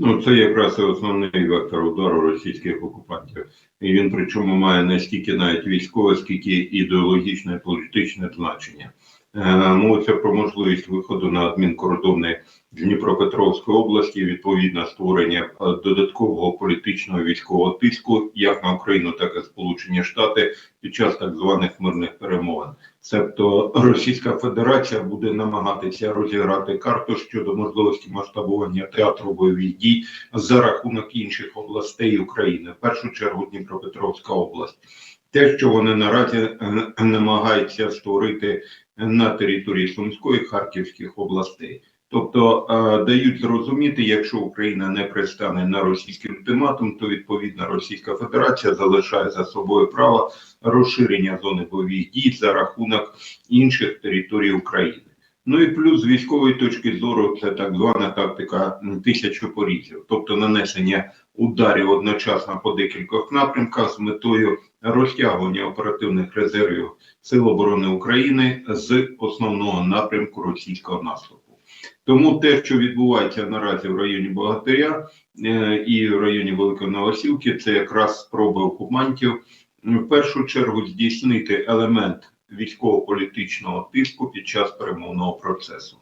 Ну, це якраз і основний вектор удару російських окупантів. І він причому має не стільки навіть військове, скільки ідеологічне і політичне значення. Е, Мовиться про можливість виходу на адмінкордони Дніпропетровської області, відповідно створення е, додаткового політичного військового тиску як на Україну, так і Сполучені Штати під час так званих мирних перемовин. Себто Російська Федерація буде намагатися розіграти карту щодо можливості масштабування театру бойових дій за рахунок інших областей України, в першу чергу Дніпропетровська область. Те, що вони наразі е, намагаються створити на території Сумської Харківських областей. Тобто е, дають зрозуміти, якщо Україна не пристане на російський ультиматум, то відповідно Російська Федерація залишає за собою право розширення зони бойових дій за рахунок інших територій України. Ну і плюс з військової точки зору це так звана тактика тисячу порізів, тобто нанесення ударів одночасно по декількох напрямках з метою розтягування оперативних резервів Сил оборони України з основного напрямку російського наступу. Тому те, що відбувається наразі в районі Богатиря е, і в районі Великої Новосілки, це якраз спроба окупантів в першу чергу здійснити елемент військово-політичного тиску під час перемовного процесу.